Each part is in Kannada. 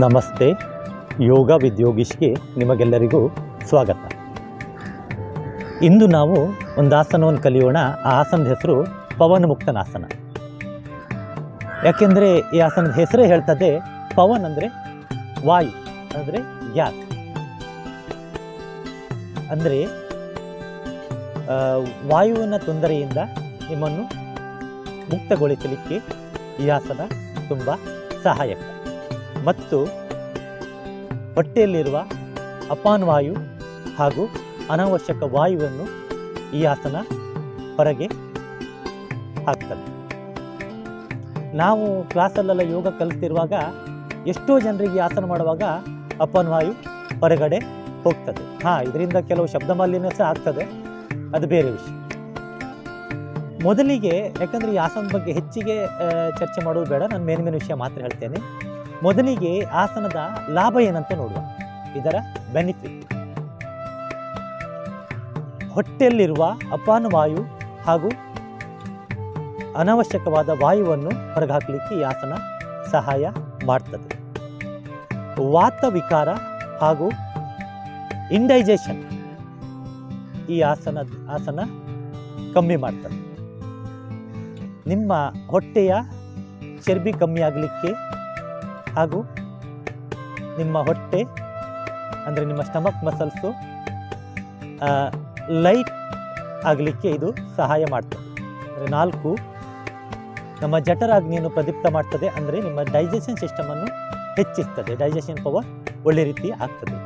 ನಮಸ್ತೆ, ಯೋಗ ವಿದ್ಯೋಗಿಶ್ಗೆ ನಿಮಗೆಲ್ಲರಿಗೂ ಸ್ವಾಗತ. ಇಂದು ನಾವು ಒಂದು ಆಸನವನ್ನು ಕಲಿಯೋಣ. ಆ ಆಸನದ ಹೆಸರು ಪವನ ಮುಕ್ತನಾಸನ. ಯಾಕೆಂದರೆ ಈ ಆಸನದ ಹೆಸರೇ ಹೇಳ್ತದೆ ಪವನ್ ಅಂದರೆ ವಾಯು, ಅಂದರೆ ಗ್ಯಾಸ್ ಅಂದರೆ ವಾಯುವಿನ ತೊಂದರೆಯಿಂದ ನಿಮ್ಮನ್ನು ಮುಕ್ತಗೊಳಿಸಲಿಕ್ಕೆ ಈ ಆಸನ ತುಂಬ ಸಹಾಯಕ. ಮತ್ತು ಹೊಟ್ಟೆಯಲ್ಲಿರುವ ಅಪಾನ್ ವಾಯು ಹಾಗೂ ಅನಾವಶ್ಯಕ ವಾಯುವನ್ನು ಈ ಆಸನ ಹೊರಗೆ ಹಾಕ್ತದೆ ನಾವು ಕ್ಲಾಸಲ್ಲೆಲ್ಲ ಯೋಗ ಕಲಿತಿರುವಾಗ ಎಷ್ಟೋ ಜನರಿಗೆ ಆಸನ ಮಾಡುವಾಗ ಅಪಾನ್ ವಾಯು ಹೊರಗಡೆ ಹೋಗ್ತದೆ. ಹಾಂ, ಇದರಿಂದ ಕೆಲವು ಶಬ್ದ ಮಾಲಿನ್ಯ ಸಹ ಆಗ್ತದೆ. ಅದು ಬೇರೆ ವಿಷಯ. ಮೊದಲಿಗೆ ಯಾಕಂದರೆ ಈ ಆಸನದ ಬಗ್ಗೆ ಹೆಚ್ಚಿಗೆ ಚರ್ಚೆ ಮಾಡೋದು ಬೇಡ. ನಾನು ಮೇನ್ ಮೇನ್ ವಿಷಯ ಮಾತ್ರ ಹೇಳ್ತೇನೆ. ಮೊದಲಿಗೆ ಆಸನದ ಲಾಭ ಏನಂತ ನೋಡುವ. ಇದರ ಬೆನಿಫಿಟ್. ಹೊಟ್ಟೆಯಲ್ಲಿರುವ ಅಪಾನ ವಾಯು ಹಾಗೂ ಅನವಶ್ಯಕವಾದ ವಾಯುವನ್ನು ಹೊರಗಾಕಲಿಕ್ಕೆ ಈ ಆಸನ ಸಹಾಯ ಮಾಡ್ತದೆ. ವಾತ ವಿಕಾರ ಹಾಗೂ ಇಂಡೈಜೆಷನ್ ಈ ಆಸನ ಆಸನ ಕಮ್ಮಿ ಮಾಡ್ತದೆ. ನಿಮ್ಮ ಹೊಟ್ಟೆಯ ಚರ್ಬಿ ಕಮ್ಮಿ ಆಗಲಿಕ್ಕೆ ಹಾಗೂ ನಿಮ್ಮ ಹೊಟ್ಟೆ, ಅಂದರೆ ನಿಮ್ಮ ಸ್ಟಮಕ್ ಮಸಲ್ಸು ಲೈಟ್ ಆಗಲಿಕ್ಕೆ ಇದು ಸಹಾಯ ಮಾಡ್ತದೆ. ಅಂದರೆ ನಾಲ್ಕು, ನಮ್ಮ ಜಠರಾಗ್ನಿಯನ್ನು ಪ್ರದೀಪ್ತ ಮಾಡ್ತದೆ, ಅಂದರೆ ನಿಮ್ಮ ಡೈಜೆಷನ್ ಸಿಸ್ಟಮನ್ನು ಹೆಚ್ಚಿಸ್ತದೆ. ಡೈಜೆಷನ್ ಪವರ್ ಒಳ್ಳೆ ರೀತಿ ಆಗ್ತದೆ.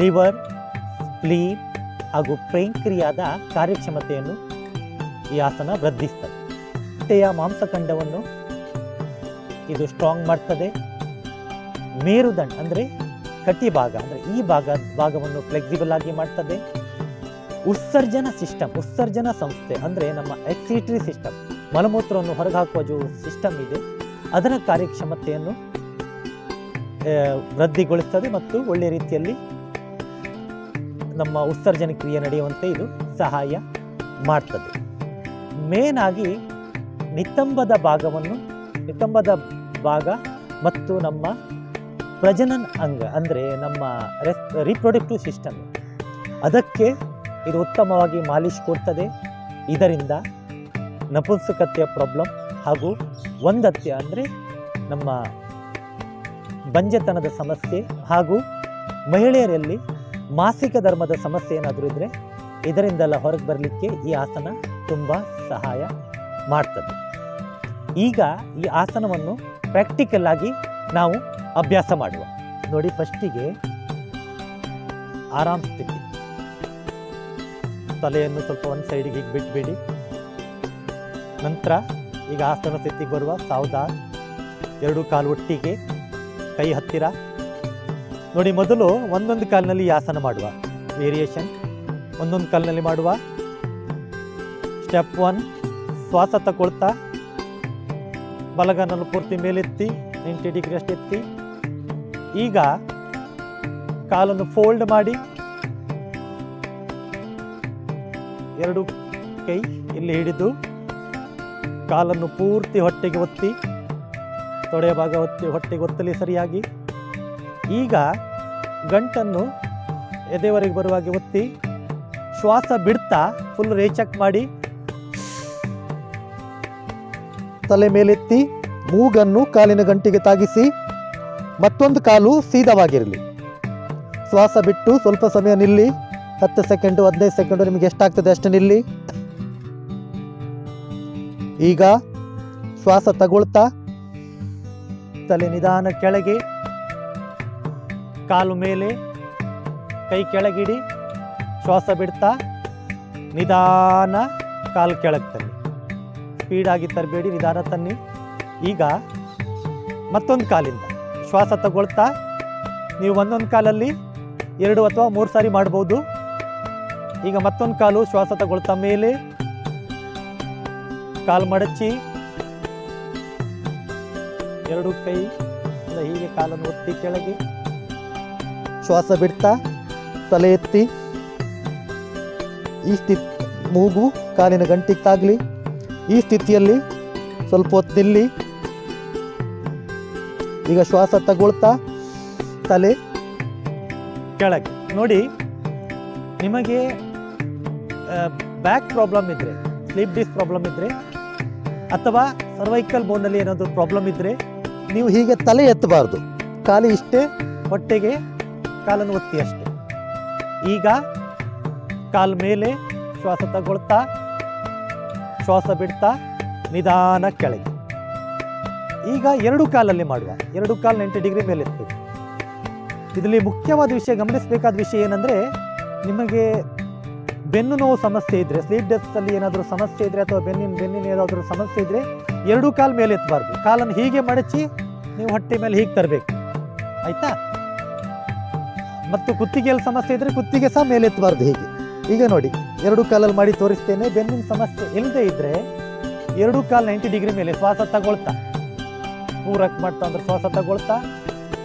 ಲಿವರ್ ಸ್ಪ್ಲೀನ್ ಹಾಗೂ ಪ್ರೇಂಕ್ರಿಯಾದ ಕಾರ್ಯಕ್ಷಮತೆಯನ್ನು ಈ ಆಸನ ವೃದ್ಧಿಸ್ತದೆ. ಹೊಟ್ಟೆಯ ಮಾಂಸಖಂಡವನ್ನು ಇದು ಸ್ಟ್ರಾಂಗ್ ಮಾಡ್ತದೆ. ಮೇರುದಂಡ ಅಂದರೆ ಕಟಿ ಭಾಗ, ಅಂದರೆ ಈ ಭಾಗ, ಭಾಗವನ್ನು ಫ್ಲೆಕ್ಸಿಬಲ್ ಆಗಿ ಮಾಡ್ತದೆ. ಉತ್ಸರ್ಜನ ಸಿಸ್ಟಮ್ ಉತ್ಸರ್ಜನಾ ಸಂಸ್ಥೆ ಅಂದರೆ ನಮ್ಮ ಎಕ್ಸಿಟ್ರಿ ಸಿಸ್ಟಮ್ ಮಲಮೂತ್ರವನ್ನು ಹೊರಗೆ ಹಾಕುವ ಜೋ ಸಿಸ್ಟಮ್ ಇದೆ. ಅದರ ಕಾರ್ಯಕ್ಷಮತೆಯನ್ನು ವೃದ್ಧಿಗೊಳಿಸ್ತದೆ ಮತ್ತು ಒಳ್ಳೆಯ ರೀತಿಯಲ್ಲಿ ನಮ್ಮ ಉತ್ಸರ್ಜನೆ ಕ್ರಿಯೆ ನಡೆಯುವಂತೆ ಇದು ಸಹಾಯ ಮಾಡ್ತದೆ. ಮೇನ್ ಆಗಿ ನಿತಂಬದ ಭಾಗವನ್ನು, ನಿತಂಬದ ಭಾಗ ಮತ್ತು ನಮ್ಮ ಪ್ರಜನನ್ ಅಂಗ, ಅಂದರೆ ನಮ್ಮ ರಿಪ್ರೊಡಕ್ಟಿವ್ ಸಿಸ್ಟಮ್ ಅದಕ್ಕೆ ಇದು ಉತ್ತಮವಾಗಿ ಮಾಲಿಶ್ ಕೊಡ್ತದೆ. ಇದರಿಂದ ನಪುಂಸಕತೆಯ ಪ್ರಾಬ್ಲಮ್ ಹಾಗೂ ಒಂದತ್ಯ ಅಂದರೆ ನಮ್ಮ ಬಂಜೆತನದ ಸಮಸ್ಯೆ ಹಾಗೂ ಮಹಿಳೆಯರಲ್ಲಿ ಮಾಸಿಕ ಧರ್ಮದ ಸಮಸ್ಯೆ ಏನಾದರೂ ಇದ್ದರೆ ಇದರಿಂದೆಲ್ಲ ಹೊರಗೆ ಬರಲಿಕ್ಕೆ ಈ ಆಸನ ತುಂಬ ಸಹಾಯ ಮಾಡ್ತದೆ. ಈಗ ಈ ಆಸನವನ್ನು ಪ್ರಾಕ್ಟಿಕಲ್ ಆಗಿ ನಾವು ಅಭ್ಯಾಸ ಮಾಡುವ. ನೋಡಿ ಫಸ್ಟಿಗೆ ಆರಾಮ್ ಸ್ಥಿತಿ ತಲೆಯನ್ನು ಸ್ವಲ್ಪ ಒಂದು ಸೈಡಿಗೆ ಹೀಗೆ ಬಿಟ್ಬಿಡಿ. ನಂತರ ಈಗ ಆಸನ ಸ್ಥಿತಿಗೆ ಬರುವ ಸಾವಧಾನ ಎರಡು ಕಾಲು ಒಟ್ಟಿಗೆ ಕೈ ಹತ್ತಿರ. ನೋಡಿ ಮೊದಲು ಒಂದೊಂದು ಕಾಲಿನಲ್ಲಿ ಆಸನ ಮಾಡುವ. ವೇರಿಯೇಷನ್ ಒಂದೊಂದು ಕಾಲಿನಲ್ಲಿ ಮಾಡುವ. ಸ್ಟೆಪ್ ಒನ್ ಶ್ವಾಸ ತಗೊಳ್ತಾ ಬಲಗನನ್ನು ಪೂರ್ತಿ ಮೇಲೆತ್ತಿ ನೈಂಟಿ ಡಿಗ್ರಿ ಅಷ್ಟು ಎತ್ತಿ. ಈಗ ಕಾಲನ್ನು ಫೋಲ್ಡ್ ಮಾಡಿ. ಎರಡು ಕೈ ಇಲ್ಲಿ ಹಿಡಿದು ಕಾಲನ್ನು ಪೂರ್ತಿ ಹೊಟ್ಟೆಗೆ ಒತ್ತಿ, ತೊಡೆಯ ಭಾಗ ಒತ್ತಿ, ಹೊಟ್ಟೆಗೆ ಒತ್ತಲಿ ಸರಿಯಾಗಿ. ಈಗ ಗಂಟನ್ನು ಎದೆವರೆಗೆ ಬರುವಾಗೆ ಒತ್ತಿ, ಶ್ವಾಸ ಬಿಡ್ತಾ ಫುಲ್ ರೇಚಕ್ ಮಾಡಿ. ತಲೆ ಮೇಲೆತ್ತಿ ಮೂಗನ್ನು ಕಾಲಿನ ಗಂಟಿಗೆ ತಾಗಿಸಿ ಮತ್ತೊಂದು ಕಾಲು ಸೀದವಾಗಿರಲಿ. ಶ್ವಾಸ ಬಿಟ್ಟು ಸ್ವಲ್ಪ ಸಮಯ ನಿಲ್ಲಿ. ಹತ್ತು ಸೆಕೆಂಡು, ಹದಿನೈದು ಸೆಕೆಂಡು ನಿಮಗೆ ಎಷ್ಟಾಗ್ತದೆ ಅಷ್ಟು ನಿಲ್ಲಿ. ಈಗ ಶ್ವಾಸ ತಗೊಳ್ತಾ ತಲೆ ನಿಧಾನ ಕೆಳಗೆ. ಕಾಲು ಮೇಲೆ ಕೈ ಕೆಳಗಿಡಿ. ಶ್ವಾಸ ಬಿಡ್ತಾ ನಿಧಾನ ಕಾಲು ಕೆಳಗೆ ತನ್ನಿ ಸ್ಪೀಡಾಗಿ ತರಬೇಡಿ, ನಿಧಾನ ತನ್ನಿ. ಈಗ ಮತ್ತೊಂದು ಕಾಲಿಂದ ಶ್ವಾಸ ತಗೊಳ್ತಾ, ನೀವು ಒಂದೊಂದು ಕಾಲಲ್ಲಿ ಎರಡು ಅಥವಾ ಮೂರು ಸಾರಿ ಮಾಡ್ಬೋದು. ಈಗ ಮತ್ತೊಂದು ಕಾಲು ಶ್ವಾಸ ತಗೊಳ್ತಾ ಮೇಲೆ. ಕಾಲು ಮಡಚಿ. ಎರಡು ಕೈ ಹೀಗೆ ಕಾಲನ್ನು ಒತ್ತಿ ಕೆಳಗೆ. ಶ್ವಾಸ ಬಿಡ್ತಾ, ತಲೆ ಎತ್ತಿ. ಈ ಸ್ಥಿತಿ ಮೂಗು, ಕಾಲಿನ ಗಂಟಿಗೆ ತಾಗಲಿ ಈ ಸ್ಥಿತಿಯಲ್ಲಿ ಸ್ವಲ್ಪ ಹೊತ್ತು ನಿಲ್ಲಿ. ಈಗ ಶ್ವಾಸ ತಗೊಳ್ತಾ ತಲೆ. ಕೆಳಗೆ. ನೋಡಿ, ನಿಮಗೆ ಬ್ಯಾಕ್ ಪ್ರಾಬ್ಲಮ್ ಇದ್ದರೆ ಸ್ಲೀಪ್ ಡಿಸ್ ಪ್ರಾಬ್ಲಮ್ ಇದ್ದರೆ ಅಥವಾ ಸರ್ವೈಕಲ್ ಬೋನಲ್ಲಿ ಏನಾದರೂ ಪ್ರಾಬ್ಲಮ್ ಇದ್ದರೆ ನೀವು ಹೀಗೆ ತಲೆ ಎತ್ತಬಾರ್ದು. ಕಾಲು ಇಷ್ಟೇ, ಹೊಟ್ಟೆಗೆ ಕಾಲನ್ನು ಒತ್ತಿ ಅಷ್ಟೇ. ಈಗ ಕಾಲ ಮೇಲೆ ಶ್ವಾಸ ತಗೊಳ್ತಾ ಶ್ವಾಸ ಬಿಡ್ತಾ ನಿಧಾನ ಕೆಳಗೆ. ಈಗ ಎರಡು ಕಾಲಲ್ಲಿ ಮಾಡುವ. ಎರಡು ಕಾಲು ನೆಂಟು ಡಿಗ್ರಿ ಮೇಲೆ ಎತ್ತಬೇಕು ಇದರಲ್ಲಿ ಮುಖ್ಯವಾದ ವಿಷಯ ಗಮನಿಸಬೇಕಾದ ವಿಷಯ ಏನಂದರೆ, ನಿಮಗೆ ಬೆನ್ನು ನೋವು ಸಮಸ್ಯೆ ಇದ್ದರೆ ಸ್ಲೀಪ್ ಡೆಸ್ಕಲ್ಲಿ ಏನಾದರೂ ಸಮಸ್ಯೆ ಇದ್ದರೆ ಅಥವಾ ಬೆನ್ನಿನ ಬೆನ್ನಿನ ಏನಾದರೂ ಸಮಸ್ಯೆ ಇದ್ದರೆ ಎರಡೂ ಕಾಲು ಮೇಲೆ ಎತ್ತಬಾರ್ದು ಕಾಲನ್ನು ಹೀಗೆ ಮಡಚಿ ನೀವು ಹೊಟ್ಟೆ ಮೇಲೆ ಹೀಗೆ ತರಬೇಕು. ಆಯಿತಾ? ಮತ್ತು ಕುತ್ತಿಗೆಯಲ್ಲಿ ಸಮಸ್ಯೆ ಇದ್ದರೆ ಕುತ್ತಿಗೆ ಸಹ ಮೇಲೆ ಎತ್ತಬಾರ್ದು ಹೀಗೆ. ಈಗ ನೋಡಿ ಎರಡು ಕಾಲಲ್ಲಿ ಮಾಡಿ ತೋರಿಸ್ತೇನೆ. ಬೆನ್ನಿನ ಸಮಸ್ಯೆ ಇಲ್ಲದೆ ಇದ್ದರೆ ಎರಡು ಕಾಲು ನೈಂಟಿ ಡಿಗ್ರಿ ಮೇಲೆ ಶ್ವಾಸ ತಗೊಳ್ತಾ. ಪೂರಕ್ ಮಾಡ್ತಾ ಅಂದ್ರೆ ಶ್ವಾಸ ತಗೊಳ್ತಾ.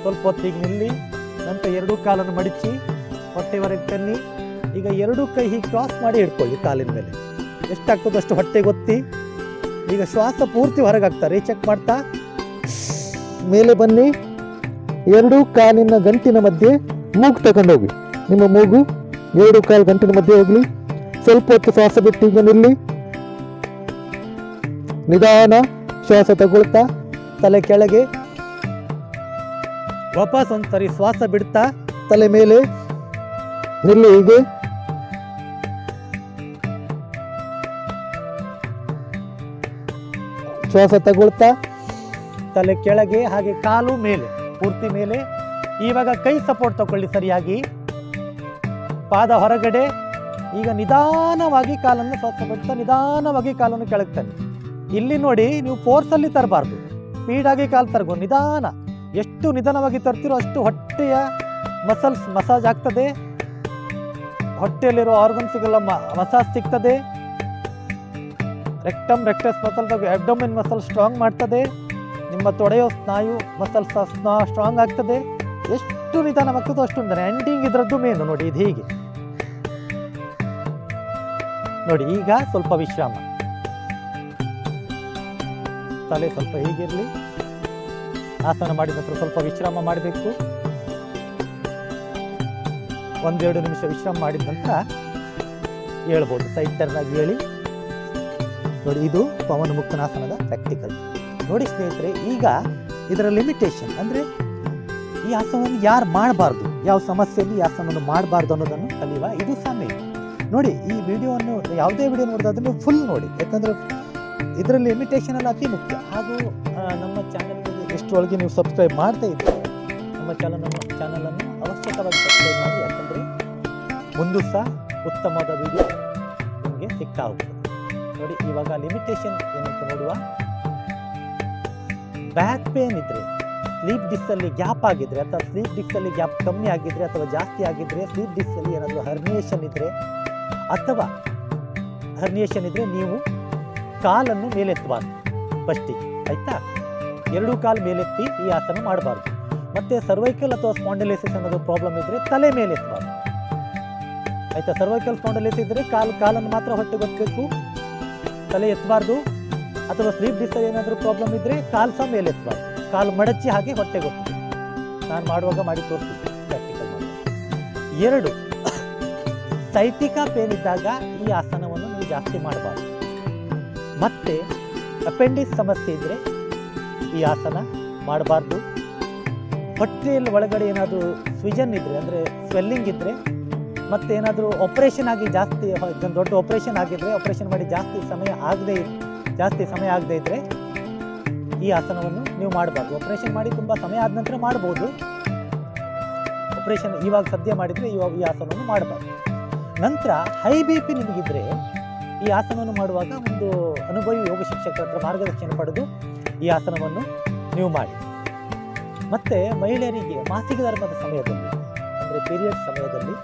ಸ್ವಲ್ಪ ಹೊತ್ತಿಗೆ ನಿಲ್ಲಿ, ನಂತರ ಎರಡೂ ಕಾಲನ್ನು ಮಡಚಿ, ಹೊಟ್ಟೆವರೆಗೆ ತನ್ನಿ. ಈಗ ಎರಡೂ ಕೈ ಹೀಗೆ ಕ್ರಾಸ್ ಮಾಡಿ ಇಟ್ಕೊಳ್ಳಿ ಕಾಲಿನ ಮೇಲೆ. ಎಷ್ಟಾಗ್ತದೋ ಅಷ್ಟು ಹೊಟ್ಟೆ ಒತ್ತಿ ಈಗ ಶ್ವಾಸ ಪೂರ್ತಿ ಹೊರಗೆ ಹಾಕ್ತಾರೆ ಚೆಕ್ ಮಾಡ್ತಾ. ಮೇಲೆ ಬನ್ನಿ. ಎರಡೂ ಕಾಲಿನ ಗಂಟಿನ ಮಧ್ಯೆ ಮೂಗು ತಗೊಂಡೋಗಿ ನಿಮ್ಮ ಮೂಗು ಎರಡು ಕಾಲು ಗಂಟಿನ ಮಧ್ಯೆ ಹೋಗ್ಲಿ. ಸ್ವಲ್ಪ ಹೊತ್ತು ಶ್ವಾಸ ಬಿಟ್ಟು ಈಗ ನಿಲ್ಲಿ. ನಿಧಾನ ಶ್ವಾಸ ತಗೊಳ್ತಾ, ತಲೆ ಕೆಳಗೆ. ವಾಪಸ್ ಒಂದ್ಸರಿ ಶ್ವಾಸ ಬಿಡ್ತಾ, ತಲೆ ಮೇಲೆ. ನಿಲ್ಲಿ ಹೀಗೆ ಶ್ವಾಸ ತಗೊಳ್ತಾ, ತಲೆ ಕೆಳಗೆ, ಹಾಗೆ ಕಾಲು ಮೇಲೆ, ಪೂರ್ತಿ ಮೇಲೆ. ಇವಾಗ ಕೈ ಸಪೋರ್ಟ್ ತಗೊಳ್ಳಿ ಸರಿಯಾಗಿ. ಪಾದ ಹೊರಗಡೆ. ಈಗ ನಿಧಾನವಾಗಿ ಕಾಲನ್ನು ಶ್ವಾಸ ಬಿಡ್ತಾ ನಿಧಾನವಾಗಿ ಕಾಲನ್ನು ಕೆಳಗೆ ಇಲ್ಲಿ ನೋಡಿ ನೀವು ಫೋರ್ಸಲ್ಲಿ ತರಬಾರ್ದು. ಸ್ಪೀಡಾಗಿ ಕಾಲು ತರಗೋ. ನಿಧಾನ. ಎಷ್ಟು ನಿಧಾನವಾಗಿ ತರ್ತೀರೋ ಅಷ್ಟು ಹೊಟ್ಟೆಯ ಮಸಲ್ಸ್ ಮಸಾಜ್ ಆಗ್ತದೆ. ಹೊಟ್ಟೆಯಲ್ಲಿರೋ ಆರ್ಗನ್ಸ್ಗೆಲ್ಲ ಮಸಾಜ್ ಸಿಗ್ತದೆ. Rectum rectus muscle abdomen muscle strong ಮಾಡ್ತದೆ. ನಿಮ್ಮ ತೊಡೆಯೋ ಸ್ನಾಯು ಮಸಲ್ ಸ್ಟ್ರಾಂಗ್ ಆಗ್ತದೆ. ಎಷ್ಟು ನಿಧಾನವಾಗ್ತದೋ ಅಷ್ಟು ಎಂಡಿಂಗ್ ಇದರದ್ದು ಮೇನು ನೋಡಿ, ಇದು ಹೀಗೆ. ನೋಡಿ, ಈಗ ಸ್ವಲ್ಪ ವಿಶ್ರಾಮ. ತಲೆ ಸ್ವಲ್ಪ ಹೀಗಿರಲಿ. ಆಸನ ಮಾಡಿದ ನಂತರ ಸ್ವಲ್ಪ ವಿಶ್ರಾಮ ಮಾಡಬೇಕು. ಒಂದೆರಡು ನಿಮಿಷ ವಿಶ್ರಾಮ ಮಾಡಿದ ನಂತರ ಹೇಳ್ಬೋದು ಸೈಡ್ ಹೇಳಿ. ನೋಡಿ, ಇದು ಪವನ ಮುಕ್ತನಾಸನದ ಪ್ರಾಕ್ಟಿಕಲ್ ನೋಡಿ ಸ್ನೇಹಿತರೆ, ಈಗ ಇದರ ಲಿಮಿಟೇಷನ್ ಅಂದರೆ ಈ ಆಸನವನ್ನು ಯಾರು ಮಾಡಬಾರ್ದು, ಯಾವ ಸಮಸ್ಯೆಯಲ್ಲಿ ಈ ಆಸನವನ್ನು ಮಾಡಬಾರ್ದು ಅನ್ನೋದನ್ನು ಕಲಿಯುವ ಇದು ಸಮಯ. ನೋಡಿ, ಈ ವಿಡಿಯೋವನ್ನು ಯಾವುದೇ ವಿಡಿಯೋ ನೋಡೋದಾದ್ರೂ ಫುಲ್ ನೋಡಿ. ಯಾಕಂದರೆ ಇದರಲ್ಲಿ ಲಿಮಿಟೇಷನ್ ಎಲ್ಲ ಅತಿ ಮುಖ್ಯ. ಹಾಗೂ ನಮ್ಮ ಚಾನಲ್ಗೆ ಎಷ್ಟರೊಳಗೆ ನೀವು ಸಬ್ಸ್ಕ್ರೈಬ್ ಮಾಡ್ತಾ ಇದ್ದೀರಿ, ನಮ್ಮ ಚಾನಲ್ ನಮ್ಮ ಚಾನಲನ್ನು ಅವಶ್ಯಕವಾಗಿ ಸಬ್ಸ್ಕ್ರೈಬ್ ಮಾಡಿ. ಯಾಕಂದರೆ ಮುಂದೂ ಸಹ ಉತ್ತಮವಾದ ವಿಡಿಯೋ ನಿಮಗೆ ಹೋಗ್ತದೆ. ನೋಡಿ, ಇವಾಗ ಲಿಮಿಟೇಷನ್ ಏನಂತ ನೋಡುವ. ಬ್ಯಾಕ್ ಪೇನ್ ಇದ್ದರೆ ಸ್ಲೀಪ್ ಡಿಸ್ಸಲ್ಲಿ ಗ್ಯಾಪ್ ಆಗಿದ್ರೆ, ಅಥವಾ ಸ್ಲೀಪ್ ಡಿಸ್ಸಲ್ಲಿ ಗ್ಯಾಪ್ ಕಮ್ಮಿ ಆಗಿದ್ರೆ, ಅಥವಾ ಜಾಸ್ತಿ ಆಗಿದ್ರೆ ಸ್ಲೀಪ್ ಡಿಸ್ಸಲ್ಲಿ ಏನಾದರೂ ಹರ್ನಿಯೇಷನ್ ಇದ್ದರೆ ಅಥವಾ ಹರ್ನಿಯೇಷನ್ ಇದ್ರೆ ನೀವು ಕಾಲನ್ನು ಮೇಲೆತ್ತಬಾರ್ದು. ಫಸ್ಟಿಗೆ ಆಯ್ತಾ? ಎರಡೂ ಕಾಲು ಮೇಲೆತ್ತಿ ಈ ಆಸನ ಮಾಡಬಾರ್ದು. ಮತ್ತೆ ಸರ್ವೈಕಲ್ ಅಥವಾ ಸ್ಪಾಂಡಲೈಸಿಸ್ ಅನ್ನೋದು ಪ್ರಾಬ್ಲಮ್ ಇದ್ದರೆ ತಲೆ ಮೇಲೆ ಎತ್ತಬಾರ್ದು ಆಯಿತಾ? ಸರ್ವೈಕಲ್ ಸ್ಪಾಂಡಲೈಸಿಸ್ ಇದ್ದರೆ ಕಾಲು, ಕಾಲನ್ನು ಮಾತ್ರ ಹೊಟ್ಟೆ ಗೊತ್ತಬೇಕು ತಲೆ ಎತ್ತಬಾರ್ದು. ಅಥವಾ ಸ್ಲೀಪ್ ಡಿಸ್ ಏನಾದರೂ ಪ್ರಾಬ್ಲಮ್ ಇದ್ದರೆ ಕಾಲು ಸಹ ಮೇಲೆ ಎತ್ತಬಾರ್ದು ಕಾಲು ಮಡಚಿ ಹಾಗೆ ಹೊಟ್ಟೆ ಗೊತ್ತು ನಾನು ಮಾಡುವಾಗ ಮಾಡಿ ತೋರಿಸ್ತೀನಿ. ಪ್ರಾಕ್ಟಿಕಲ್ ಮಾಡಿ. ಎರಡು ಸೈಟಿಕಾ ಪೇನ್ ಇದ್ದಾಗ ಈ ಆಸನವನ್ನು ನೀವು ಜಾಸ್ತಿ ಮಾಡಬಾರ್ದು. ಮತ್ತೆ ಅಪೆಂಡಿಕ್ಸ್ ಸಮಸ್ಯೆ ಇದ್ದರೆ ಈ ಆಸನ ಮಾಡಬಾರ್ದು. ಹೊಟ್ಟೆಯಲ್ಲಿ ಒಳಗಡೆ ಏನಾದರೂ ಸ್ವಿಜನ್ ಇದ್ದರೆ ಅಂದರೆ ಸ್ವೆಲ್ಲಿಂಗ್ ಇದ್ದರೆ ಮತ್ತೆ ಏನಾದರೂ ಆಪ್ರೇಷನ್ ಆಗಿ ಜಾಸ್ತಿ ದೊಡ್ಡ ಆಪ್ರೇಷನ್ ಆಗಿದ್ರೆ ಆಪ್ರೇಷನ್ ಮಾಡಿ ಜಾಸ್ತಿ ಸಮಯ ಆಗದೆ ಜಾಸ್ತಿ ಸಮಯ ಆಗದೇ ಇದ್ದರೆ ಈ ಆಸನವನ್ನು ನೀವು ಮಾಡಬಾರ್ದು. ಆಪ್ರೇಷನ್ ಮಾಡಿ ತುಂಬ ಸಮಯ ಆದ ನಂತರ ಮಾಡ್ಬೋದು ಆಪ್ರೇಷನ್ ಇವಾಗ ಸದ್ಯ ಮಾಡಿದರೆ ಇವಾಗ ಈ ಆಸನವನ್ನು ಮಾಡಬಾರ್ದು. ನಂತರ ಹೈ ಬಿ ಪಿ ನಿಮಗಿದ್ರೆ ಈ ಆಸನವನ್ನು ಮಾಡುವಾಗ ಒಂದು ಅನುಭವಿ ಯೋಗ ಶಿಕ್ಷಕರ ಮಾರ್ಗದರ್ಶನ ಪಡೆದು ಈ ಆಸನವನ್ನು ನೀವು ಮಾಡಿ. ಮತ್ತು ಮಹಿಳೆಯರಿಗೆ ಮಾಸಿಕ ಧರ್ಮದ ಸಮಯದಲ್ಲಿ, ಅಂದರೆ ಪೀರಿಯಡ್ ಸಮಯದಲ್ಲಿ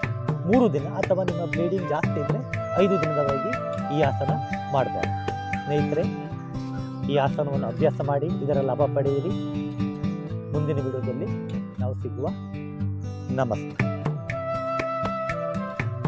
ಮೂರು ದಿನ ಅಥವಾ ನಿಮ್ಮ ಬ್ಲೀಡಿಂಗ್ ಜಾಸ್ತಿ ಇದ್ದರೆ ಐದು ದಿನದವರೆಗೆ ಈ ಆಸನ ಮಾಡಬಾರ್ದು ಸ್ನೇಹಿತರೆ, ಈ ಆಸನವನ್ನು ಅಭ್ಯಾಸ ಮಾಡಿ, ಇದರ ಲಾಭ ಪಡೆಯಿರಿ. ಮುಂದಿನ ವಿಡಿಯೋದಲ್ಲಿ ನಾವು ಸಿಗುವ ನಮಸ್ತೆ.